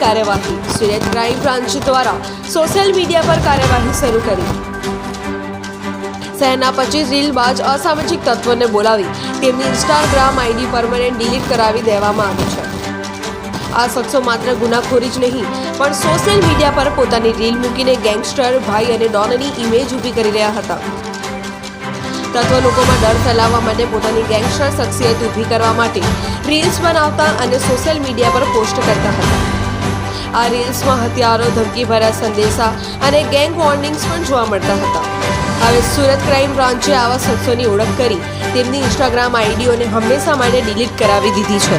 કાર્યવાહી. Surat crime branch દ્વારા social media પર કાર્યવાહી શરૂ કરી. શહેરના પચીસ રીલબાજ અસામાજિક તત્વોને બોલાવી તેમની ઇન્સ્ટાગ્રામ આઈડી પરમનન્ટ ડિલીટ કરાવી દેવામાં આવી છે. આ શખ્સો માત્ર ગુનાખોરી જ નહીં, પણ સોશિયલ મીડિયા પર પોતાની રીલ મૂકીને ગેંગસ્ટર ભાઈ અને ડોનની ઇમેજ ઊભી કરી રહ્યા હતા. તત્વ લોકોમાં ડર ફેલાવવા માટે પોતાની ગેંગસ્ટર શખ્સિયત ઊભી કરવા માટે રીલ્સ બનાવતા અને સોશિયલ મીડિયા પર પોસ્ટ કરતા હતા. આ રીલ્સમાં હથિયારો ધમકી ભર્યા સંદેશા અને ગેંગ વોર્નિંગ્સ પણ જોવા મળતા હતા. હવે સુરત ક્રાઇમ બ્રાન્ચે આવા શખ્સોની ઓળખ કરી તેમની ઇન્સ્ટાગ્રામ આઈડીઓને હંમેશા માટે ડિલીટ કરાવી દીધી છે.